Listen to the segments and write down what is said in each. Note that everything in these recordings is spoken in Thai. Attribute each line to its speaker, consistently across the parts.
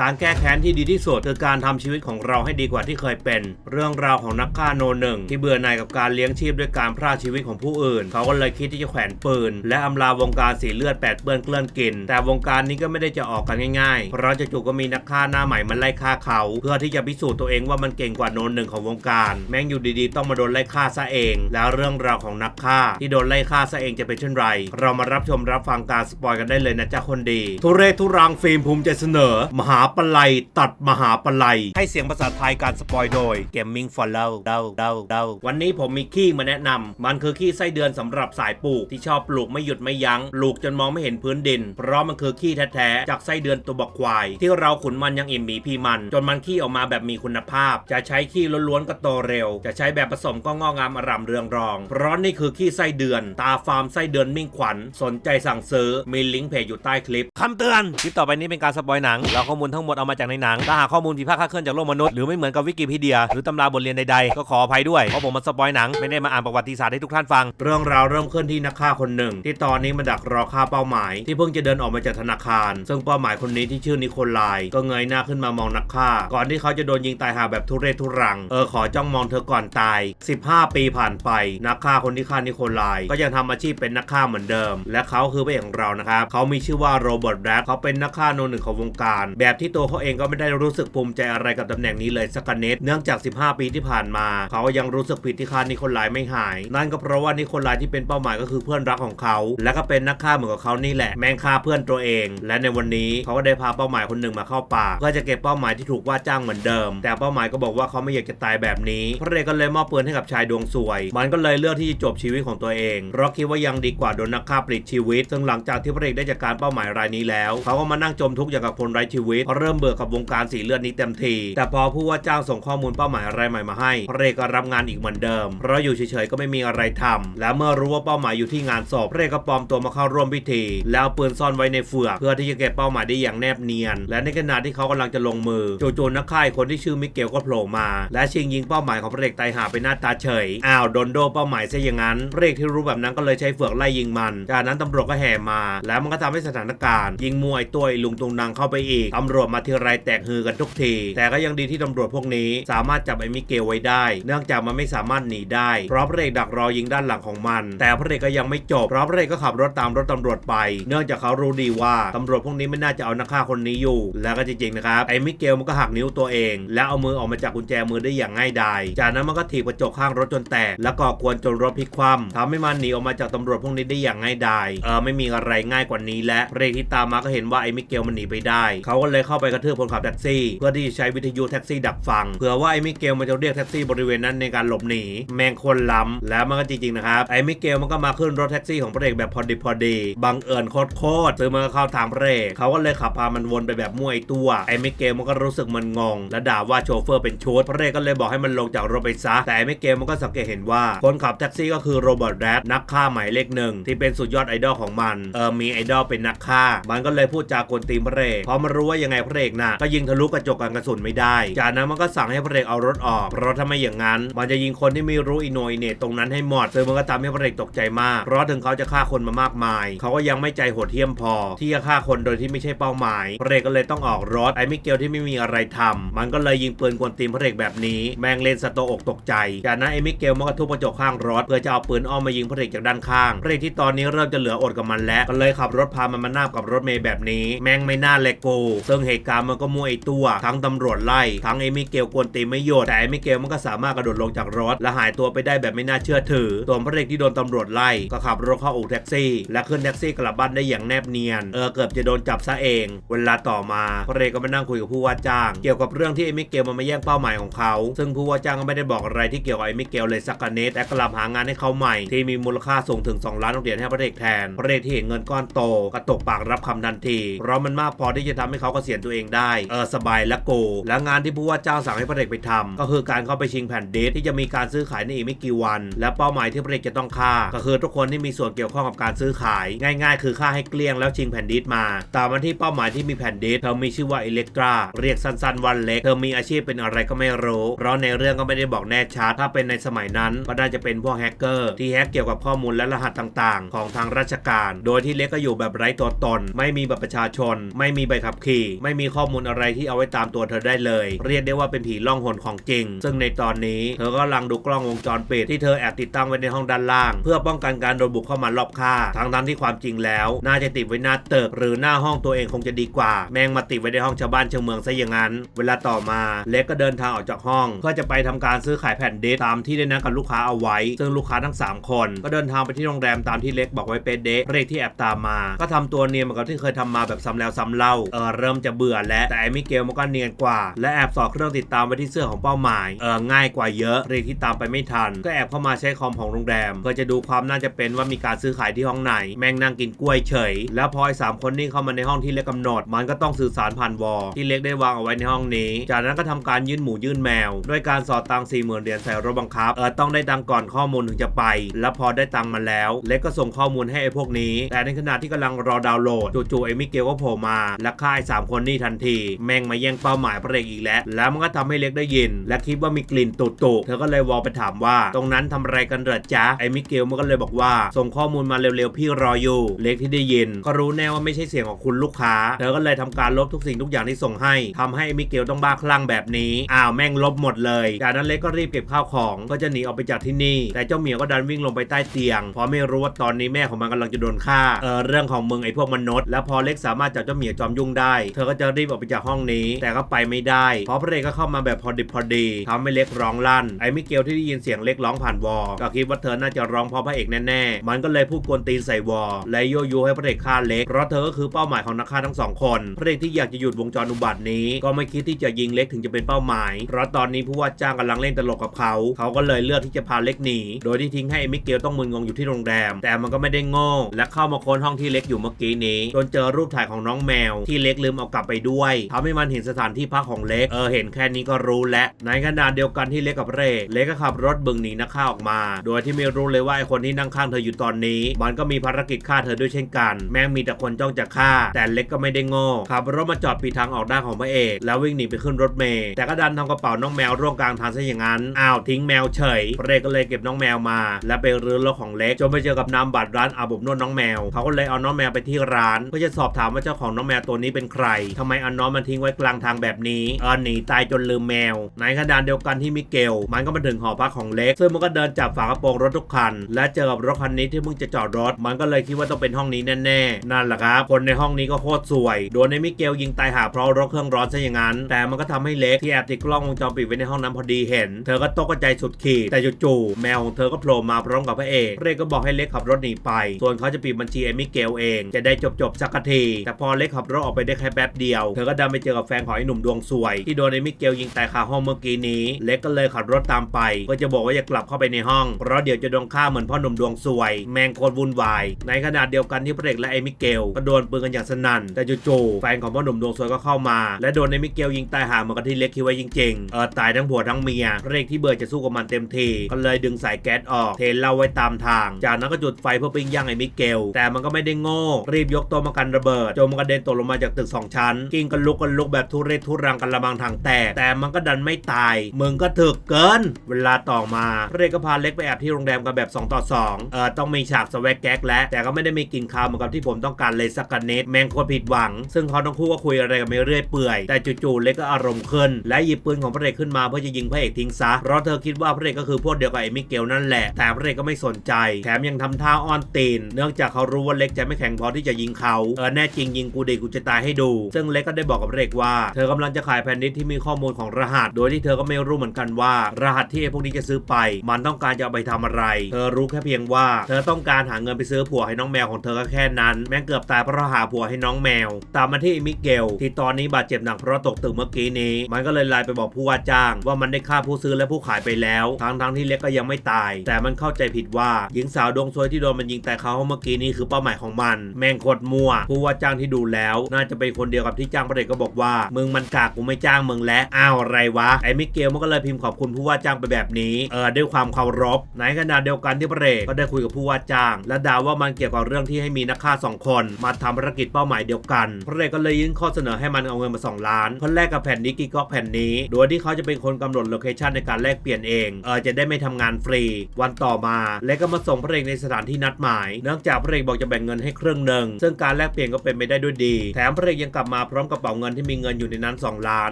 Speaker 1: การแก้แค้นที่ดีที่สุดคือการทำชีวิตของเราให้ดีกว่าที่เคยเป็น เรื่องราวของนักฆ่าโนหนึ่งที่เบื่อหน่ายกับการเลี้ยงชีพด้วยการพรากชีวิตของผู้อื่น เขาก็เลยคิดที่จะแขวนปืน และอำลาวงการสีเลือดแปดเปื้อนเกลื่อนกิน แต่วงการนี้ก็ไม่ได้จะออกกันง่ายๆ เพราะจู่ๆก็มีนักฆ่าหน้าใหม่มาไล่ฆ่าเขา เพื่อที่จะพิสูจน์ตัวเองว่ามันเก่งกว่าโนหนึ่งของวงการ แม่งอยู่ดีๆ ต้องมาโดนไล่ฆ่าซะเอง แล้วเรื่องราวของนักฆ่า ที่โดนไล่ฆ่าซะเองจะเป็นเช่นไร เรามารับชมรับฟังการสปอยกันได้เลยนะจ๊ะคนดี ทุเรศทุรังฟิล์มภูมิใจเสนอ มหาปลัยตัดมหาปลัย ให้เสียงภาษาไทยการสปอยโดย Gaming for l o v เดาเดาเดาวันนี้ผมมีขี้มาแนะนำ มันคือขี้ไส้เดือนสำหรับสายปลูกที่ชอบปลูกไม่หยุดไม่ยัง้งปลูกจนมองไม่เห็นพื้นดิน เพราะมันคือขี้แท้ๆ จากไส้เดือนตัวบักควาย ที่เราขุนมันยังอิ่มหมีพีมัน จนมันขี้ออกมาแบบมีคุณภาพ จะใช้ขี้ล้วนๆก็โตเร็ว จะใช้แบบผสมก็งอกงามอร่ำเรืองรอง เพราะนี่คือขี้ไส้เดือน ตาฟาร์มไส้เดือนมิ่งขวัญสนใจสั่งซื้อมีลิงก์เพจอยู่ใต้คลิปคำเตือนคลิปต่อไปนี้เป็นการสปอยหนังเราข้อมูลทั้งหมดเอามาจากในหนังถ้าหากข้อมูลผิดพลาดคลาดเคลื่อนจากโลกมนุษย์หรือไม่เหมือนกับวิกิพีเดีย หรือตำราบทเรียนใดๆ ก็ขออภัยด้วย เพราะผมมาสปอยหนังไม่ได้มาอ่านประวัติศาสตร์ให้ทุกท่านฟัง เรื่องราวเริ่มขึ้นที่นักฆ่าคนหนึ่ง ที่ตอนนี้มาดักรอฆ่าเป้าหมาย ที่เพิ่งจะเดินออกมาจากธนาคาร ซึ่งเป้าหมายคนนี้ที่ชื่อนิโคลายก็เงยหน้าขึ้นมามองนักฆ่า ก่อนที่เขาจะโดนยิงตายหาแบบทุเรศทุรังเออขอจ้องมองเธอก่อนตาย 15 ปีผ่านไปนักฆ่าคนที่ฆ่านิโคลายก็ยังทำอาชีพเป็นนักฆ่าเหมือนเดิม และเขาคือพระเอกของเรานะครับเขามีชื่อว่าโรเบิร์ตแบล็กเขาเป็นนักฆ่าโนหนึ่งของวงการ แบบที่ตัวเขาเองก็ไม่ได้รู้สึกภูมิใจอะไรกับตำแหน่งนี้เลยสักนิดเนื่องจาก 15 ปีที่ผ่านมา เขายังรู้สึกผิดที่ฆ่านิโคลายไม่หาย นั่นก็เพราะว่านิโคลายที่เป็นเป้าหมายก็คือเพื่อนรักของเขา และก็เป็นนักฆ่าเหมือนกับเขานี่แหละแม่งฆ่าเพื่อนตัวเอง และในวันนี้เขาก็ได้พาเป้าหมายคนหนึ่งมาเข้าป่าเพื่อจะเก็บเป้าหมายที่ถูกว่าจ้างเหมือนเดิม แต่เป้าหมายก็บอกว่าเขาไม่อยากจะตายแบบนี้พระเอกก็เลยมอบปืนให้กับชายดวงสวย มันก็เลยเลือกที่จะจบชีวิตของตัวเองเพราะคิดว่ายังดีกว่าโดนนักฆ่าปลิดชีวิต ซึ่งหลังจากที่พระเอกได้จัดการเป้าหมายรายนี้แล้ว เขาก็มานั่งจมทุกข์อย่างกับคนไร้ชีวิตเพอเริ่มเบื่อกับวงการสีเลือดนี้เต็มที แต่พอผู้ว่าจ้างส่งข้อมูลเป้าหมายรายใหม่มาให้พระเอกก็รับงานอีกเหมือนเดิม เพราะอยู่เฉยๆก็ไม่มีอะไรทำและเมื่อรู้ว่าเป้าหมายอยู่ที่งานศพพระเอกก็ปลอมตัวมาเข้าร่วมพิธี แล้วปืนซ่อนไว้ในเฟือกเพื่อที่จะเก็บเป้าหมายได้อย่างแนบเนียน และในขณะที่เขากำลังจะลงมือจู่ๆนักฆ่าคนที่ชื่อมิเกลก็โผล่มา และชิงยิงเป้าหมายของพระเอกตายหาไปหน้าตาเฉยอ้าวโดนโดเป้าหมายซะอย่างนั้นพระเอกที่รู้แบบนั้นก็เลยใช้เฟือกไล่ยิงมัน จากนั้นตำรวจก็แห่มา แล้วมันก็ทำให้สถานการณ์ ยิงมวยตัวลุงตุงนางเข้าไปอีกตำรรวจมาทีไรแตกฮือกันทุกที แต่ก็ยังดีที่ตำรวจพวกนี้ สามารถจับไอ้มิเกลไว้ได้ เนื่องจากมันไม่สามารถหนีได้ เพราะพระเอกดักรอยิงด้านหลังของมัน แต่พระเอกก็ยังไม่จบ เพราะพระเอกก็ขับรถตามรถตำรวจไป เนื่องจากเขารู้ดีว่าตำรวจพวกนี้ไม่น่าจะเอานักฆ่าคนนี้อยู่ แล้วก็จริงๆนะครับไอ้มิเกลมันก็หักนิ้วตัวเอง แล้วเอามือออกมาจากกุญแจมือได้อย่างง่ายดายจากนั้นมันก็ถีบกระจกข้างรถจนแตกแล้วก่อกวนจนรถพลิกคว่ำทำให้มันหนีออกมาจากตำรวจพวกนี้ได้อย่างง่ายดายเออไม่มีอะไรง่ายกว่านี้และพระเอกที่ตามมาก็เห็นว่าไอ้มิเกลมันหนีไปได้ เขาก็เลยเข้าไปกระทืบคนขับแท็กซี่ เพื่อที่ใช้วิทยุแท็กซี่ดักฟังเผื่อว่าไอ้มิเกลมันจะเรียกแท็กซี่บริเวณนั้นในการหลบหนีแมงคนล้ำแล้วมันก็จริงๆนะครับไอ้มิเกลมันก็มาขึ้นรถแท็กซี่ของพระเอกแบบพอดีพอดีบังเอิญโคตรๆซึ่งมันก็เข้าทางพระเอกเขาก็เลยขับพามันวนไปแบบมั่วไอตัวไอ้มิเกลมันก็รู้สึกมันงงและด่าว่าโชเฟอร์เป็นชุดพระเอกก็เลยบอกให้มันลงจากรถไปซะแต่ไอ้มิเกลมันก็สังเกตเห็นว่าคนขับแท็กซี่ก็คือโรเบิร์ตแรดนักฆ่าหมายเลขหนึ่งที่เป็นสุดยอดไอดอลของมันเออมีไอดอลเป็นนักฆ่า มันก็เลยพูดจากวนตีนพระเอกพราะมันรู้ว่ายังไงพระเอกน่ะก็ยิงทะลุกระจกกันกระสุนไม่ได้ จากนั้นมันก็สั่งให้พระเอกเอารถออก เพราะถ้าไม่อย่างนั้น มันจะยิงคนที่ไม่รู้อิโนยเนตตรงนั้นให้หมดซึ่งมันก็ทำให้พระเอกตกใจมาก เพราะถึงเขาจะฆ่าคนมามากมาย เขาก็ยังไม่ใจโหดเหี้ยมพอ ที่จะฆ่าคนโดยที่ไม่ใช่เป้าหมาย พระเอกก็เลยต้องออกรถไอ้มิเกลที่ไม่มีอะไรทำมันก็เลยยิงปืนกวนตีนพระเอกแบบนี้ แมงเลนสะโตอกตกใจ จากนั้นไอ้มิเกลมันก็ทุบกระจกข้างรถเพื่อจะเอาปืนอ้อมมายิงพระเอกจากด้านข้างพระเอกที่ตอนนี้เริ่มจะเหลืออดกับมันแล้วก็เลยขับรถพามันมานาบกับรถเมย์แบบนี้ แมงไม่น่าเลโกซึ่งเหตุการณ์มันก็มัวไอตัว ทั้งตำรวจไล่ทั้งไอ้มิเกลกวนตีไม่หยุดแต่ไอ้มิเกลมันก็สามารถกระโดดลงจากรถและหายตัวไปได้แบบไม่น่าเชื่อถือส่วนพระเอกที่โดนตำรวจไล่ก็ขับรถเข้าอู่แท็กซี่ และขึ้นแท็กซี่กลับบ้านได้อย่างแนบเนียนเออเกือบจะโดนจับซะเอง เวลาต่อมาพระเอกก็มานั่งคุยกับผู้ว่าจ้าง เกี่ยวกับเรื่องที่ไอ้มิเกลมันมาแย่งเป้าหมายของเขาซึ่งผู้ว่าจ้างก็ไม่ได้บอกอะไรที่เกี่ยวกับไอ้มิเกลเลยสักนิดแต่กลับหางานให้เขาใหม่ที่มีมูลค่าสูงถึง 2 ล้านเหรียญให้พระเอกแทนพระเอกที่เห็นเงินก้อนโตก็ตกปากรับคำทันทีเพราะมันมากพอที่จะทำให้เขาเกษียณตัวเองได้เออสบายและโก และงานที่ผู้ว่าจ้างสั่งให้พระเอกไปทำก็คือการเข้าไปชิงแผ่นเดิสที่จะมีการซื้อขายในอีกไม่กี่วัน และเป้าหมายที่พระเอกจะต้องฆ่า ก็คือทุกคนที่มีส่วนเกี่ยวข้องกับการซื้อขาย ง่ายๆ คือฆ่าให้เกลี้ยงแล้วชิงแผ่นดิสมา ตามมาที่เป้าหมายที่มีแผ่นดิสเธอมีชื่อว่าอิเล็กตราเรียกสั้นๆวันเล็ก เธอมีอาชีพเป็นอะไรก็ไม่รู้ เพราะในเรื่องก็ไม่ได้บอกแน่ชัด ถ้าเป็นในสมัยนั้นก็น่าจะเป็นพวกแฮกเกอร์ที่แฮกเกี่ยวกับข้อมูลและรหัสต่างๆ ของทางราชการ โดยที่เล็กก็อยู่แบบไร้ตัวตน ไม่มีบัตรประชาชน ไม่มีใบขับขี่ไม่มีข้อมูลอะไรที่เอาไว้ตามตัวเธอได้เลย เรียกได้ว่าเป็นผีล่องหนของจริง ซึ่งในตอนนี้เธอก็ลังดูกล้องวงจรปิดที่เธอแอบติดตั้งไว้ในห้องด้านล่าง เพื่อป้องกันการโดนบุกเข้ามารอบฆ่าทั้งทั้งที่ความจริงแล้ว น่าจะติดไว้หน้าตึกหรือหน้าห้องตัวเองคงจะดีกว่า แม่งมาติดไว้ในห้องชาวบ้านชาวเมืองซะอย่างนั้น เวลาต่อมาเล็กก็เดินทางออกจากห้องเพื่อจะไปทำการซื้อขายแผ่นดิสตามที่ได้นัดกับลูกค้าเอาไว้ ซึ่งลูกค้าทั้ง 3 คน ก็เดินทางไปที่โรงแรมตามที่เล็กบอกไว้เป็นเดะเรกที่แอบตามมา ก็ทำตัวเนียนเหมือนกับที่เคยทำมาแบบซ้ำแล้วซ้ำเล่าเออเริ่มจะเบื่อแล้วแต่ไอ้มิเกลมันก็เนียนกว่า และแอบสอดเครื่องติดตามไว้ที่เสื้อของเป้าหมายเออง่ายกว่าเยอะเรียกที่ตามไปไม่ทัน ก็แอบเข้ามาใช้คอมของโรงแรมเพื่อจะดูความน่าจะเป็นว่ามีการซื้อขายที่ห้องไหน แม่งนั่งกินกล้วยเฉย แล้วพอไอ้สามคนนี้เข้ามาในห้องที่เล็กกำหนด มันก็ต้องสื่อสารผ่านวอลที่เล็กได้วางเอาไว้ในห้องนี้ จากนั้นก็ทำการยื่นหมูยื่นแมว ด้วยการสอดตังสี่หมื่นเหรียญใส่รถบังคับเออต้องได้ตังก่อนข้อมูลถึงจะไป แล้วพอได้ตังมาแล้ว เล็กก็ส่งข้อมูลให้ไอ้พวกนี้ แต่ในขณะที่กำลังรอดาวน์โหลดจู่ๆไอ้มิเกลก็โผล่มาและฆ่าไอ้สามคนนี้ทันที แม่งมาแย่งเป้าหมายพระเอกอีกแล้ว แล้วมันก็ทำให้เล็กได้ยิน และคิดว่ามีกลิ่นตุ่ๆเธอก็เลยวอลไปถามว่า ตรงนั้นทำอะไรกันเหรอจ๊ะไอ้มิเกลมันก็เลยบอกว่า ส่งข้อมูลมาเร็วๆพี่รออยู่ เล็กที่ได้ยิน ก็รู้แน่ว่าไม่ใช่เสียงของคุณลูกค้า เธอก็เลยทำการลบทุกสิ่งทุกอย่างที่ส่งให้ทำให้ไอ้มิเกลต้องบ้าคลั่งแบบนี้อ้าวแม่งลบหมดเลย จากนั้นเล็กก็รีบเก็บข้าวของก็จะหนีออกไปจากที่นี่ แต่เจ้าเหมียวก็ดันวิ่งลงไปใต้เตียง เพราะไม่รู้ว่าตอนนี้แม่ของมันกำลังจะโดนฆ่าเออเรื่องของมึงไอ้พวกมนุษย์ แล้วพอเล็กสามารถจับเจ้าเหมียวจอมยุ่งได้เธอก็จะรีบออกไปจากห้องนี้ แต่ก็ไปไม่ได้ เพราะพระเอกก็เข้ามาแบบพอดิบพอดีทำให้เล็กร้องลั่น ไอ้มิเกลที่ได้ยินเสียงเล็กร้องผ่านวอลก็คิดว่าเธอน่าจะร้องเพราะพระเอกแน่ๆ มันก็เลยพูดกวนตีนใส่วอลและโยโย่ให้พระเอกฆ่าเล็ก เพราะเธอก็คือเป้าหมายของนักฆ่าทั้งสองคน พระเอกที่อยากจะหยุดวงจรอุบัตินี้ ก็ไม่คิดที่จะยิงเล็กถึงจะเป็นเป้าหมาย เพราะตอนนี้ผู้ว่าจ้างกำลังเล่นตลกกับเขา เขาก็เลยเลือกที่จะพาเล็กหนี โดยที่ทิ้งให้ไอ้มิเกลต้องมึนงงอยู่ที่โรงแรม แต่มันก็ไม่ได้โง่และเข้ามาค้นห้องที่เล็กอยู่เมื่อกี้นี้ จนเจอรูปถ่ายของน้องแมวที่เล็กลืมเอากลับไปด้วยทำให้มันเห็นสถานที่พักของเล็ก เออเห็นแค่นี้ก็รู้แล้วในขณะเดียวกันที่เล็กกับเรเล็กก็ขับรถบึงหนีนักฆ่าออกมา โดยที่ไม่รู้เลยว่าไอคนที่นั่งข้างเธออยู่ตอนนี้ มันก็มีภารกิจฆ่าเธอด้วยเช่นกัน แม่งมีแต่คนจ้องจะฆ่า แต่เล็กก็ไม่ได้โง่ขับรถมาจอดปีทางออกด้านของพระเอกแล้ววิ่งหนีไปขึ้นรถเมล์แต่ก็ดันทำกระเป๋าน้องแมวร่วงกลางทางซะอย่างนั้นอ้าวทิ้งแมวเฉยพระเอกก็เลยเก็บน้องแมวมา และไปรื้อรถของเล็กจนไปเจอกับนามบัตรร้านอาบอบนวดน้องแมวเขาก็เลยเอาน้องแมวไปที่ร้านเพื่อจะสอบถามว่าเจ้าของน้องแมวตัวนี้เป็นใครทำไมเอาน้องมันทิ้งไว้กลางทางแบบนี้เออหนีตายจนลืมแมว ในขณะเดียวกันที่มิเกล มันก็มาถึงหอพักของเล็ก ซึ่งมันก็เดินจับฝากระโปรงรถทุกคัน และเจอกับรถคันนี้ที่มึงจะจอดรถ มันก็เลยคิดว่าต้องเป็นห้องนี้แน่ๆ นั่นแหละครับ คนในห้องนี้ก็โคตรสวย โดนในมิเกลยิงตายหาเพราะรถเครื่องร้อนซะอย่างนั้น แต่มันก็ทำให้เล็กที่แอบติดกล้องวงจรปิดไว้ในห้องนั้นพอดีเห็น เธอก็ตกใจสุดขีด แต่จู่ๆแมวของเธอก็โผล่มาพร้อมกับพระเอกพรกก็บอกให้เล็กขับรถหนีไป ส่วนเขาจะปิดบัญชีเอมิเกลเอง จะได้จบๆสักที แต่พอเล็กขับรถออกไปได้แค่แป๊บเดียว เธอก็ดันไปเจอกับแฟนของไอ้หนุ่มดวงสวย ที่โดนเอมิเกลยิงตายคาห้องเมื่อกี้นี้ เล็กก็เลยขับรถตามไปเพื่อจะบอกว่าอย่ากลับเข้าไปในห้อง เพราะเดี๋ยวจะโดนฆ่าเหมือนพ่อหนุ่มดวงสวย แมงโคตรวุ่นวาย ในขณะเดียวกันที่พระเอกและเอมิเกลก็โดนปืนกันอย่างสนั่น แต่จู่ๆแฟนของพ่อหนุ่มดวงสวยก็เข้ามา และโดนเอมิเกลยิงตายหาเหมือนกับที่เล็กคิดไว้จริงๆ เออตายทั้งผัวทั้งเมียพระเอกที่เบื่อจะสู้กับมันเต็มทีก็เลยดึงสายแก๊สออก เทเล้าไว้ตามทาง จากนั้นก็จุดไฟเพื่อปิ้งย่างไอ้มิเกลแต่มันก็ไม่ได้โง่รีบยกตัวมากันระเบิดจนมันกระเด็นตกลงมาจากตึกสองชั้นกิ้งกันลุกกันลุกแบบทุเรศทุรังกันระบังทางแตก แต่มันก็ดันไม่ตาย มึงก็ถึกเกิน เวลาต่อมาพระเอกก็พาเล็กไปแอบที่โรงแรมกันแบบ 2 ต่อ 2 เออต้องมีฉากสวกแก๊กและแต่ก็ไม่ได้มีกลิ่นคาวเหมือนกับที่ผมต้องการเลยสักกันนิดแมงโคตรผิดหวัง ซึ่งเขาทั้งคู่ก็คุยอะไรกันไม่เรื่อยเปื่อย แต่จู่ๆเล็กก็อารมณ์ขึ้น และหยิบปืนของพระเอกขึ้นมาเพื่อจะยิงพระเอกทิ้งซะเพราะเธอคิดว่าพระเอกก็คือพวกเดียวกับไอ้มิเกลนั่นแหละแต่พระเอกก็ไม่สนใจ แถมยังทำท่าอ้อนตีน เนื่องจากเขารู้ว่าเล็กจะไม่แข็งพอที่จะยิงเขาเออแน่จริงยิงกูเด็กกูจะตายให้ดูซึ่งเล็กก็ได้บอกกับพรกว่า เธอกำลังจะขายแผ่นดิสที่มีข้อมูลของรหัส โดยที่เธอก็ไม่รู้เหมือนกันว่า รหัสที่พวกนี้จะซื้อไป มันต้องการจะเอาไปทำอะไร เธอรู้แค่เพียงว่า เธอต้องการหาเงินไปซื้อผัวให้น้องแมวของเธอก็แค่นั้น แม่งเกือบตายเพราะหาผัวให้น้องแมว ตามมาที่มิเกลที่ตอนนี้บาดเจ็บหนักเพราะตกตึกเมื่อกี้นี้ มันก็เลยไลน์ไปบอกผู้ว่าจ้าง ว่ามันได้ฆ่าผู้ซื้อและผู้ขายไปแล้วทั้งทั้งๆที่เล็กก็ยังไม่ตาย แต่มันเข้าใจผิดว่า หญิงสาวดวงซวยที่โดนมันยิงแต่เขาเมื่อกี้นี้คือเป้าหมายของมัน แม่งโคตรมั่วผู้ว่าจ้างที่ดูแล้ว น่าจะเป็นคนเดียวกับที่จ้างประเด็กก็บอกว่า มึงมันกากกูไม่จ้างมึงแล้วอ้าวอะไรวะไอ้มิเกลมันก็เลยพิมพ์ขอบคุณผู้ว่าจ้างไปแบบนี้เออด้วยความเคารพในขณะเดียวกันที่ประเด็กก็ได้คุยกับผู้ว่าจ้าง และด่าว่ามันเกี่ยวกับเรื่องที่ให้มีนักฆ่าสองคนมาทำภารกิจเป้าหมายเดียวกันพระเอกก็เลยยื่นข้อเสนอให้มันเอาเงินมา 2 ล้านเพื่อแลกกับแผ่นนี้กิกอกแผ่นนี้ โดยที่เขาจะเป็นคนกำหนดโลเคชันในการแลกเปลี่ยนเองเออจะได้ไม่ทำงานฟรี วันต่อมา และก็มาส่งพระเอกในสถานที่นัดหมาย เนื่องจากพระเอกบอกจะแบ่งเงินให้ครึ่งหนึ่งซึ่งการแลกเปลี่ยนก็เป็นไปได้ด้วยดี แถมพระเอกยังกลับบมาพร้อมกระเป๋าเงินที่มีเงินอยู่ในนั้น 2 ล้าน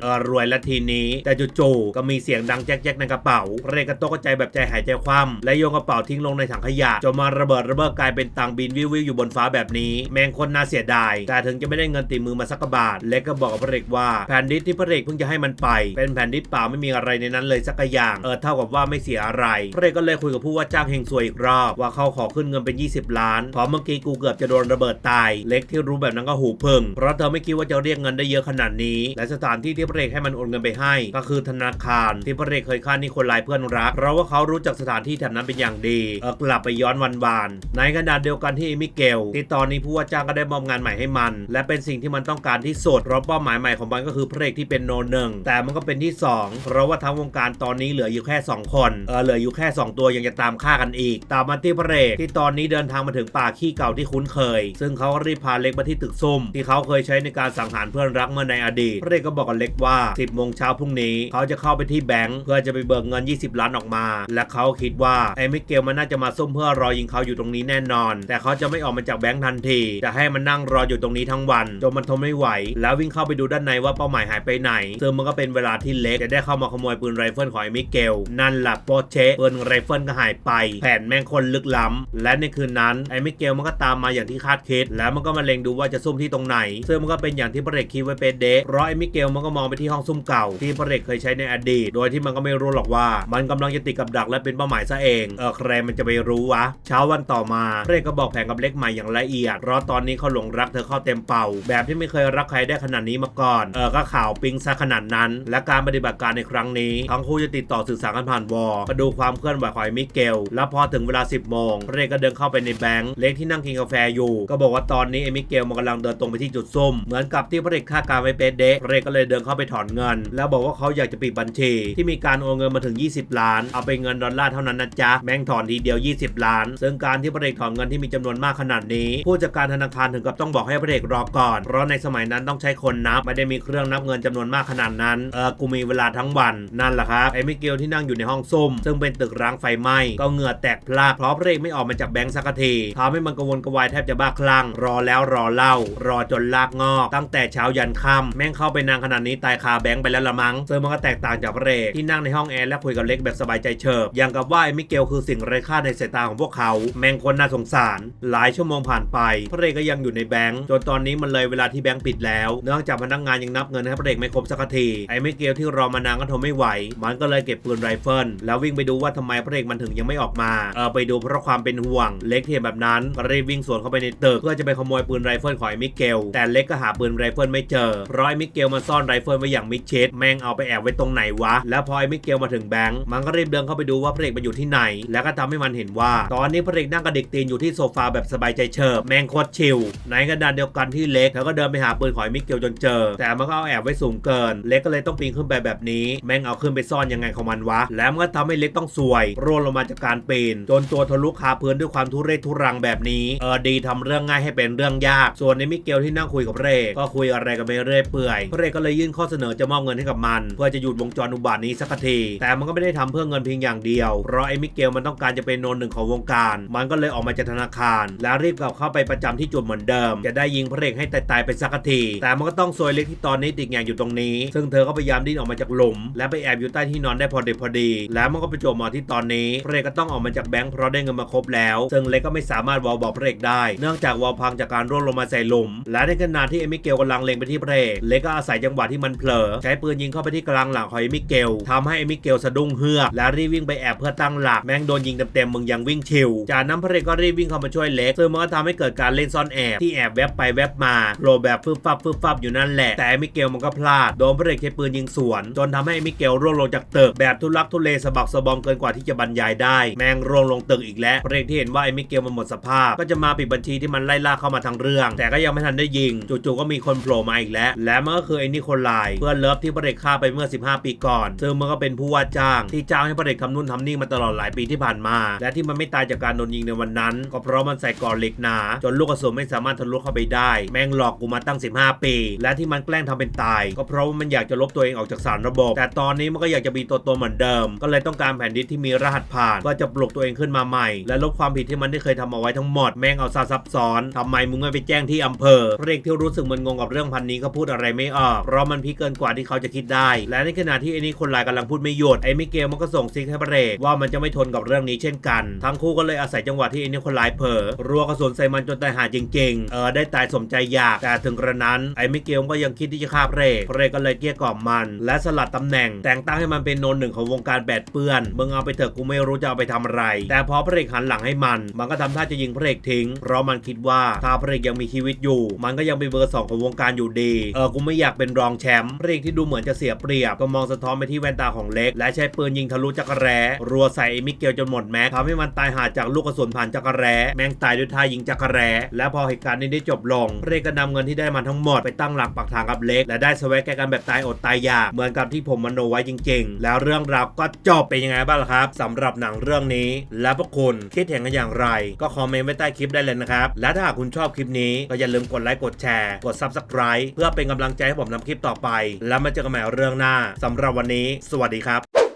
Speaker 1: เออรวยและทีนี้ แต่จู่ๆก็มีเสียงดังแจ๊กๆในกระเป๋าพระเอกก็ตกใจแบบใจหายใจคว่ำและโยนกระเป๋าทิ้งลงในถังขยะจนมาระเบิดระเบ้อกลายเป็นตังบินวิววิวอยู่บนฟ้าแบบนี้ แมงคนน่าเสียดาย แต่ถึงจะไม่ได้เงินติมือมาสักบาทเล็กก็บอกกับพระเอกว่าแผ่นดิสที่พระเอกเพิ่งจะให้มันไป เป็นแผ่นดิสเปล่าไม่มีอะไรในนั้นเลยสักอย่างเออเท่ากับว่าไม่เสียอะไรพระเอกก็เลยคุยกับผู้ว่าจ้างเฮงซวยอีกรอบว่าเขาขอขึ้นเงินเป็น 20 ล้านเพราะเมื่อกี้กูเกือบจะโดนระเบิดตาย เล็กที่รู้แบบนั้นก็หูพึ่งเพราะเธอไม่คิดว่าจะเรียกเงินได้เยอะขนาดนี้ และสถานที่ที่พระเอกให้มันโอนเงินไปให้ ก็คือธนาคารที่พระเอกเคยฆ่านิโคลายเพื่อนรักเพราะว่าเขารู้จักสถานที่แถบนั้นเป็นอย่างดีเออกลับไปย้อนวันวานในขณะเดียวกันที่เอมิเกลที่ตอนนี้ผู้ว่าจ้างก็ได้มอบงานใหม่ให้มัน และเป็นสิ่งที่มันต้องการที่สุดเพราะเป้าหมายใหม่ของมันก็คือพระเอกที่เป็นโนหนึ่งแต่มันก็เป็นที่สองเพราะว่าทั้งวงการตอนนี้เหลืออยู่แค่สองคนเออเหลืออยู่แค่สองตัวยังจะตามฆ่ากันอีก ตามมาที่พระเอกที่ตอนนี้เดินทางมาถึงป่าขี้เก่าที่คุ้นเคย ซึ่งเขาก็รีบพาเล็กมาที่ตึกซุ่มที่เขาเคยใช้ในการสังหารเพื่อนรักเมื่อในอดีตพระเอกก็บอกกับเล็กว่า 10โมงเช้าพรุ่งนี้ เขาจะเข้าไปที่แบงก์เพื่อจะไปเบิกเงิน 20 ล้านออกมา และเขาคิดว่าไอ้มิเกลมันน่าจะมาซุ่มเพื่อรอยิงเขาอยู่ตรงนี้แน่นอน แต่เขาจะไม่ออกมาจากแบงก์ทันที จะให้มันนั่งรออยู่ตรงนี้ทั้งวันจนมันทนไม่ไหว แล้ววิ่งเข้าไปดูด้านในว่าเป้าหมายหายไปไหน ซึ่งมันก็เป็นเวลาที่เล็กจะได้เข้ามาขโมยปืนไรเฟิลของไอ้มิเกลนั่นแหละโปเชะปืนไรเฟิลก็หายไป แผนแม่งคนลึกล้ำและในคืนนั้นไอ้มิเกลมันก็ตามมาอย่างที่คาดคิด แล้วมันก็มาเล็งดูว่าจะซุ่มที่ตรงไหนซึ่งมันก็เป็นอย่างที่พระเอกคิดไว้เป็นเดะเพราะไอ้มิเกลมันก็มองไปที่ห้องซุ่มเก่าที่พระเอกเคยใช้ในอดีต โดยที่มันก็ไม่รู้หรอกว่า มันกำลังจะติดกับดักและเป็นเป้าหมายซะเอง เออใครมันจะไปรู้วะ เช้าวันต่อมาพระเอกก็บอกแผนกับเล็กใหม่อย่างละเอียด เพราะตอนนี้เขาหลงรักเธอเข้าเต็มเป่า แบบที่ไม่เคยรักใครได้ขนาดนี้มาก่อน เออก็ข่าวปิงซะขนาดนั้น และการปฏิบัติการในครั้งนี้ทั้งคู่จะติดต่อสื่อสารกันผ่านวอลมาดูความเคลื่อนไหวของไอ้มิเกล แล้วพอถึงเวลา 10โมงพระเอกก็เดินเข้าไปในแบงค์เล็กที่นั่งกินกาแฟอยู่ ก็บอกว่าตอนนี้ไอ้มิเกลมันกำลังเดินตรงไปที่จุดซุ่มเหมือนกับที่พระเอกคาดการไว้เป็นเดะพระเอกก็เลยเดินเข้าไปถอนเงิน แล้วบอกว่าเขาอยากจะปิดบัญชี ที่มีการโอนเงินมาถึง 20 ล้าน เอาไปเงินดอลลาร์เท่านั้นนะจ๊ะแม่งถอนทีเดียว 20 ล้าน ซึ่งการที่พระเอกถอนเงินที่มีจำนวนมากขนาดนี้ ผู้จัดการธนาคารถึงกับต้องบอกให้พระเอกรอก่อน เพราะในสมัยนั้นต้องใช้คนนับไม่ได้มีเครื่องนับเงินจำนวนมากขนาดนั้นเออกูมีเวลาทั้งวันนั่นแหละครับไอ้มิเกลที่นั่งอยู่ในห้องซุ่มซึ่งเป็นตึกร้างไฟไหม้ก็เหงื่อแตกพลากเพราะพระเอกไม่ออกมาจากแบงค์สักทีทำให้มันกังวลกระวายแทบจะบ้าคลั่งรอแล้วรอเล่ารอจนลากงอกตั้งแต่เช้ายันค่ำแม่งเข้าไปนานขนาดนี้ตายคาแบงค์ไปแล้วละมั้งซึ่งมันก็แตกต่างจากพรกที่นั่งในห้องแอร์และคุยกับเล็กแบบสบายใจเฉิบอย่างกับว่าไอ้มิเกลคือสิ่งไร้ค่าในสายตาของพวกเขา แม่งคนน่าสงสาร หลายชั่วโมงผ่านไปพระเอกก็ยังอยู่ในแบงค์จนตอนนี้มันเลยเวลาที่แบงค์ปิดแล้ว เนื่องจากพนักงานยังนับเงินให้พระเอกไม่ครบสักทีไอ้มิเกลที่รอมานานก็ทนไม่ไหว มันก็เลยเก็บปืนไรเฟิลแล้ววิ่งไปดูว่าทำไมพระเอกมันถึงยังไม่ออกมาเออไปดูเพราะความเป็นห่วง เล็กที่เห็นแบบนั้นก็รีบวิ่งสวนเข้าไปในตึกเพื่อจะไปขโมยปืนไรเฟิลของไอ้มิเกลแต่เล็กก็หาปืนไรเฟิลไม่เจอเพราะไอ้มิเกลมันซ่อนไรเฟิลไว้อย่างมิดชิดแม่งเอาไปแอบไว้ตรงไหนวะ แล้วพอไอ้มิเกลมาถึงแบงค์มันก็รีบเดินเข้าไปดูว่าพระเอกมันอยู่ที่ไหน แล้วก็ทำให้มันเห็นว่า ตอนนี้พระเอกนั่งกระดิกตีนอยู่ที่โซฟาแบบสบายใจเฉิบแม่งโคตรชิลในกระดานเดียวกันที่เล็กเขาก็เดินไปหาปืนของไอ้มิเกลจนเจอ แต่มันก็เอาแอบไว้สูงเกิน เล็กก็เลยต้องปีนขึ้นไปแบบนี้ แม่งเอาขึ้นไปซ่อนยังไงของมันวะ แล้วมันก็ทำให้เล็กต้องซวยร่วงลงมาจากการปีนจนตัวทะลุคาพื้นด้วยความทุเรศทุรังแบบนี้เออดีทำเรื่องง่ายให้เป็นเรื่องยาก ส่วนในมิเกลที่นั่งคุยกับพรกก็คุยอะไรกันไปเรื่อยเปื่อยพระเอกก็เลยยื่นข้อเสนอจะมอบเงินให้กับมัน เพื่อจะหยุดวงจรอุบาทนี้สักที แต่มันก็ไม่ได้ทำเพื่อเงินเพียงอย่างเดียว เพราะไอ้มิเกลมันต้องการจะเป็นโนนหนึ่งของวงการ มันก็เลยออกมาจากธนาคาร แล้วรีบกลับเข้าไปประจำที่จุดเหมือนเดิม จะได้ยิงพระเอกให้ตายๆไปสักทีแต่มันก็ต้องซวยเล็กที่ตอนนี้ติดแงงอยู่ตรงนี้ ซึ่งเธอก็พยายามดิ้นออกมาจากหลุม และไปแอบอยู่ใต้ที่นอนได้พอดีพอดี แล้วมันก็ไปโจมมาที่ตอนนี้พระเอกก็ต้องออกมาจากแบงค์เพราะได้เงินมาครบแล้ว ซึ่งเล็กก็ไม่สามารถวอลบอกพระเอกได้ เนื่องจากวอลพังจากการร่วงลงมาใส่หลุม และในขณะที่เอมิเกลกำลังเล็งไปที่พระเอกเล็กก็อาศัยจังหวะที่มันเผลอ ใช้ปืนยิงเข้าไปที่กลางหลังของเอมิเกลทำให้เอมิเกลสะดุ้งเฮือกและรีบวิ่งไปแอบเพื่อตั้งหลักแม่งโดนยิงเต็มๆมึงยังวิ่งชิว จากนั้นพระเอกก็รีบวิ่งเข้ามาช่วยเล็กซึ่งมันก็ทำให้เกิดการเล่นซ่อนแอบที่แอบแวบไปแวบมาโลแบบฟึบฟับฟึบฟับอยู่นั่นแหละแต่เอมิเกลมันก็พลาดโดนพระเอกใช้ปืนยิงสวน จนทำให้เอมิเกลร่วงลงจากตึกแบบทุลักทุเลสะบักสะบอมเกินกว่าที่จะบรรยายได้ แม่งร่วงลงตึกอีกแล้วพระเอกที่เห็นว่าเอมิเกลมันหมดสภาพ ก็จะมาปิดบัญชีที่มันไล่ล่าเข้ามาทางเรื่อง แต่ก็ยังไม่ทันได้ยิงจู่ๆก็มีคนโผล่มาอีกแล้ว และมันก็คือไอ้นิโคลายเพื่อนเลิฟที่พระเอกฆ่าไปเมื่อ 15 ปีก่อน ซึ่งมันก็เป็นผู้ว่าจ้าง ที่จ้างให้พระเอกทำนู่นทำนี่มาตลอดหลายปีที่ผ่านมา และที่มันไม่ตายจากการโดนยิงในวันนั้น ก็เพราะมันใส่ก่อนเหล็กหนา จนลูกกระสุนไม่สามารถทะลุเข้าไปได้ แม่งหลอกกูมาตั้ง 15 ปี และที่มันแกล้งทำเป็นตาย ก็เพราะว่ามันอยากจะลบตัวเองออกจากสารระบบ แต่ตอนนี้มันก็อยากจะมีตัวตนเหมือนเดิม ก็เลยต้องการแผ่นดินที่มีรหัสผ่านก็จะปลุกตัวเองขึ้นมาใหม่ และลบความผิดที่มันได้เคยทำเอาไว้ทั้งหมดแม่งเอาซาซับซ้อนทำไมมึงไม่ไปแจ้งที่อำเภอพระเอกที่รู้สึกนงงกับเรื่องพันนี้ก็พูดอะไรไม่ออกเพราะมันพีคเกินกว่าที่เขาจะคิดได้ และในขณะที่ไอ้นี่คนร้ายกำลังพูดไม่หยุดไอ้มิเกลมันก็ส่งซิกให้เบรกว่ามันจะไม่ทนกับเรื่องนี้เช่นกัน ทั้งคู่ก็เลยอาศัยจังหวะที่ไอ้นี่คนร้ายเผลอรัวกระสุนใส่มันจนตายหาจริงๆเออได้ตายสมใจอยากแต่ถึงกระนั้นไอ้มิเกลก็ยังคิดที่จะฆ่าเพรกเพรกก็เลยเกลี้ยกล่อมมัน และสลัดตำแหน่ง แต่งตั้งให้มันเป็นโนนหนึ่งของวงการแบดเปื้อนมึงเอาไปเถอะกูไม่รู้จะเอาไปทำอะไร แต่พอเพรกหันหลังให้มัน มันก็ทำท่าจะยิงเพรกทิ้ง เพราะมันคิดว่าถ้าเพรกยังมีชีวิตอยู่ มันก็ยังเป็นเบอร์สองของวงการอยู่ดี เออกูไม่อยากเป็นรองแชมป์เพรกที่ดูเหมือนจะเสียเปรียบ ก็มองสะท้อนไปที่แว่นตาของเล็ก และใช้ปืนยิงทะลุจักรแร้รัวใส่ไอ้มิเกลจนหมดแม็กทำให้มันตายหาจากลูกกระสุนผ่านจักรแร้แม่งตายด้วยท่ายิงจักรแร้และพอเหตุการณ์นี้ได้จบลง เรกก็นำเงินที่ได้มาทั้งหมดไปตั้งหลักปักฐานกับเล็ก และได้สวกแกกันแบบตายอดตายอยากเหมือนกับที่ผมมโนไว้จริง ๆ แล้วเรื่องราวก็จบเป็นยังไงบ้างล่ะครับสำหรับหนังเรื่องนี้ และพวกคุณคิดเห็นกันอย่างไร ก็คอมเมนต์ไว้ใต้คลิปได้เลยนะครับและถ้าหากคุณชอบคลิปนี้ก็อย่าลืมกดไลค์กดแชร์กด Subscribe เพื่อเป็นกำลังใจให้ผมทำคลิปต่อไป แล้วมาเจอกันใหม่เรื่องหน้าสำหรับวันนี้ สวัสดีครับ